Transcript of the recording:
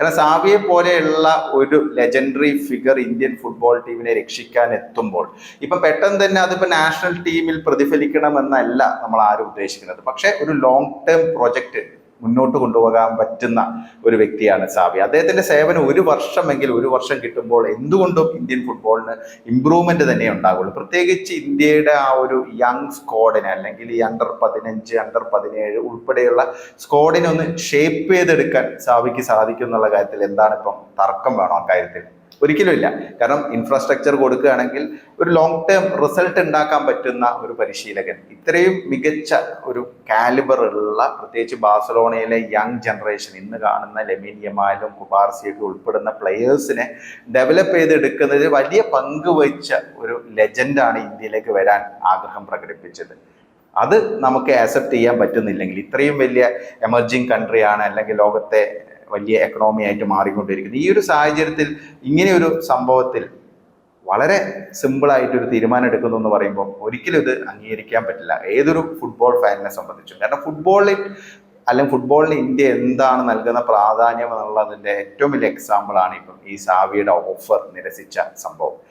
കാരണം സാവിയെ പോലെയുള്ള ഒരു ലെജൻഡറി ഫിഗർ ഇന്ത്യൻ ഫുട്ബോൾ ടീമിനെ രക്ഷിക്കാൻ എത്തുമ്പോൾ ഇപ്പം പെട്ടെന്ന് തന്നെ അതിപ്പോൾ നാഷണൽ ടീമിൽ പ്രതിഫലിക്കണമെന്നല്ല നമ്മൾ ആരും ഉദ്ദേശിക്കുന്നത്. പക്ഷേ ഒരു ലോങ് ടേം പ്രൊജക്റ്റ് മുന്നോട്ട് കൊണ്ടുപോകാൻ പറ്റുന്ന ഒരു വ്യക്തിയാണ് സാവി അദ്ദേഹത്തിന്റെ സേവനം ഒരു വർഷമെങ്കിൽ ഒരു വർഷം കിട്ടുമ്പോൾ എന്തുകൊണ്ടും ഇന്ത്യൻ ഫുട്ബോളിന് ഇമ്പ്രൂവ്മെന്റ് തന്നെ ഉണ്ടാകുള്ളൂ പ്രത്യേകിച്ച് ഇന്ത്യയുടെ ആ ഒരു യങ് സ്ക്വാഡിനെ അല്ലെങ്കിൽ ഈ അണ്ടർ പതിനഞ്ച് അണ്ടർ പതിനേഴ് ഉൾപ്പെടെയുള്ള സ്ക്വാഡിനെ ഒന്ന് ഷേപ്പ് ചെയ്തെടുക്കാൻ സാവിക്ക് സാധിക്കും എന്നുള്ള കാര്യത്തിൽ എന്താണ് ഇപ്പം തർക്കം വേണം അക്കാര്യത്തിൽ ഒരിക്കലും ഇല്ല. കാരണം ഇൻഫ്രാസ്ട്രക്ചർ കൊടുക്കുകയാണെങ്കിൽ ഒരു ലോങ് ടേം റിസൾട്ട് ഉണ്ടാക്കാൻ പറ്റുന്ന ഒരു പരിശീലകൻ. ഇത്രയും മികച്ച ഒരു കാലിബർ ഉള്ള പ്രത്യേകിച്ച് ബാഴ്സലോണയിലെ യങ് ജനറേഷൻ ഇന്ന് കാണുന്ന ലെമിൻ കുബാർസിയൊക്കെ ഉൾപ്പെടുന്ന പ്ലെയേഴ്സിനെ ഡെവലപ്പ് ചെയ്തെടുക്കുന്നതിൽ വലിയ പങ്ക് വഹിച്ച ഒരു ലെജൻഡാണ് ഇന്ത്യയിലേക്ക് വരാൻ ആഗ്രഹം പ്രകടിപ്പിച്ചത്. അത് നമുക്ക് ആക്സെപ്റ്റ് ചെയ്യാൻ പറ്റുന്നില്ലെങ്കിൽ ഇത്രയും വലിയ എമർജിങ് കൺട്രിയാണ് അല്ലെങ്കിൽ ലോകത്തെ വലിയ എക്കണോമി ആയിട്ട് മാറിക്കൊണ്ടിരിക്കുന്നത് ഈ ഒരു സാഹചര്യത്തിൽ ഇങ്ങനെയൊരു സംഭവത്തിൽ വളരെ സിമ്പിളായിട്ടൊരു തീരുമാനം എടുക്കുന്നു എന്ന് പറയുമ്പോൾ ഒരിക്കലും ഇത് അംഗീകരിക്കാൻ പറ്റില്ല. ഏതൊരു ഫുട്ബോൾ ഫാനിനെ സംബന്ധിച്ചും. കാരണം ഫുട്ബോളിൽ അല്ലെങ്കിൽ ഫുട്ബോളിന് ഇന്ത്യ എന്താണ് നൽകുന്ന പ്രാധാന്യം എന്നുള്ളതിന്റെ ഏറ്റവും വലിയ എക്സാമ്പിളാണ് ഇപ്പം ഈ സാവിയുടെ ഓഫർ നിരസിച്ച സംഭവം.